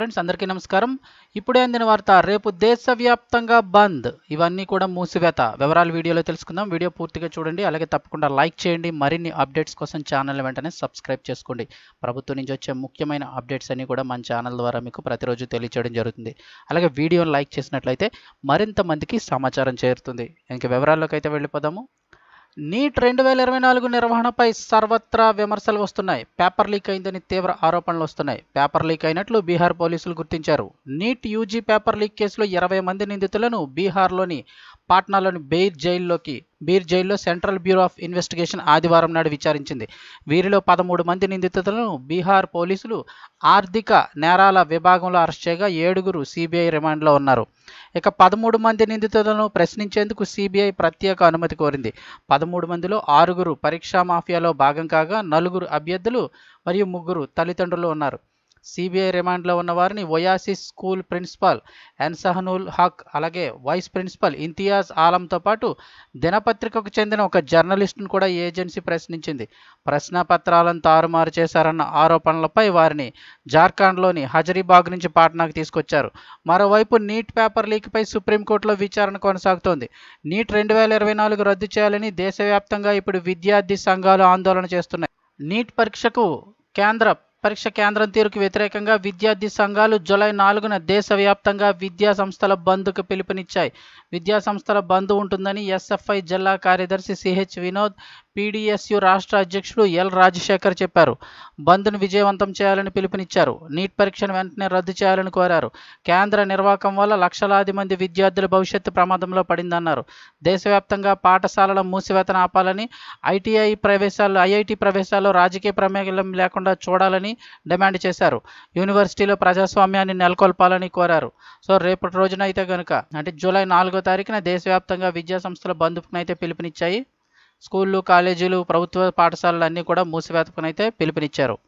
Friends అందరికీ నమస్కారం. ఇప్పుడే అందిన వార్త రేపు దేశవ్యాప్తంగా బంద్. ఇవన్నీ కూడా మూసివేత. వివరాలు వీడియోలో తెలుసుకుందాం. వీడియో పూర్తిగా చూడండి. అలాగే తప్పకుండా లైక్ చేయండి. మరిన్ని అప్డేట్స్ కోసం ఛానల్ వెంటనే సబ్స్క్రైబ్ చేసుకోండి. ప్రభుత్వం నుంచి వచ్చే ముఖ్యమైన అప్డేట్స్ అన్నీ కూడా మన ఛానల్ ద్వారా మీకు ప్రతిరోజు తెలియచేయడం జరుగుతుంది. అలాగే వీడియోని లైక్ చేసినట్లయితే మరింత మందికి సమాచారం చేరుతుంది. ఇంక వివరాల్లోకి అయితే వెళ్ళిపోదాము. నీట్ రెండు వేల ఇరవై నాలుగు నిర్వహణపై సర్వత్రా విమర్శలు వస్తున్నాయి. పేపర్ లీక్ అయిందని తీవ్ర ఆరోపణలు వస్తున్నాయి. పేపర్ లీక్ అయినట్లు బీహార్ పోలీసులు గుర్తించారు. నీట్ యూజీ పేపర్ లీక్ కేసులో ఇరవై మంది నిందితులను బీహార్లోని పాట్నాలోని బెయిర్ జైల్లోకి బీర్ జైల్లో సెంట్రల్ బ్యూరో ఆఫ్ ఇన్వెస్టిగేషన్ ఆదివారం నాడు విచారించింది. వీరిలో పదమూడు మంది నిందితులను బీహార్ పోలీసులు ఆర్థిక నేరాల విభాగంలో అరెస్ట్ చేయగా ఏడుగురు సిబిఐ రిమాండ్లో ఉన్నారు. ఇక పదమూడు మంది నిందితులను ప్రశ్నించేందుకు సిబిఐ ప్రత్యేక అనుమతి కోరింది. పదమూడు మందిలో ఆరుగురు పరీక్షా మాఫియాలో భాగం కాగా నలుగురు అభ్యర్థులు మరియు ముగ్గురు తల్లిదండ్రులు ఉన్నారు. సిబిఐ రిమాండ్లో ఉన్న వారిని Oasis school principal Ehsanul Haq అలాగే వైస్ ప్రిన్సిపాల్ ఇంతియాజ్ ఆలంతో పాటు దినపత్రికకు చెందిన ఒక జర్నలిస్టును కూడా ఏజెన్సీ ప్రశ్నించింది. ప్రశ్నపత్రాలను తారుమారు చేశారన్న ఆరోపణలపై వారిని జార్ఖండ్లోని హజరీబాగ్ నుంచి పాట్నాకు తీసుకొచ్చారు. మరోవైపు నీట్ పేపర్ లీక్పై సుప్రీంకోర్టులో విచారణ కొనసాగుతోంది. నీట్ రెండు వేల ఇరవై నాలుగు రద్దు చేయాలని దేశవ్యాప్తంగా ఇప్పుడు విద్యార్థి సంఘాలు ఆందోళన చేస్తున్నాయి. నీట్ పరీక్షకు కేంద్ర పరీక్ష కేంద్రం తీరుకు వ్యతిరేకంగా విద్యార్థి సంఘాలు జూలై నాలుగున దేశవ్యాప్తంగా విద్యా సంస్థల బంద్కు పిలుపునిచ్చాయి. విద్యా సంస్థల బంద్ ఉంటుందని ఎస్ఎఫ్ఐ జిల్లా కార్యదర్శి సిహెచ్ వినోద్ పీడీఎస్యు రాష్ట్ర అధ్యక్షుడు ఎల్ రాజశేఖర్ చెప్పారు. బంద్ను విజయవంతం చేయాలని పిలుపునిచ్చారు. నీట్ పరీక్షను వెంటనే రద్దు చేయాలని కోరారు. కేంద్ర నిర్వాహకం వల్ల లక్షలాది మంది విద్యార్థుల భవిష్యత్తు ప్రమాదంలో పడిందన్నారు. దేశవ్యాప్తంగా పాఠశాలల మూసివేతను ఆపాలని ఐటీఐ ప్రవేశాలు ఐఐటి ప్రవేశాల్లో రాజకీయ ప్రమేయం లేకుండా చూడాలని డిమాండ్ చేశారు. యూనివర్సిటీలో ప్రజాస్వామ్యాన్ని నెలకొల్పాలని కోరారు. సో రేపటి రోజున అయితే కనుక అంటే జూలై నాలుగో తారీఖున దేశవ్యాప్తంగా విద్యా సంస్థల బంధుకునైతే పిలుపునిచ్చాయి. స్కూళ్ళు కాలేజీలు ప్రభుత్వ పాఠశాలలు అన్నీ కూడా మూసివేతకునైతే పిలుపునిచ్చారు.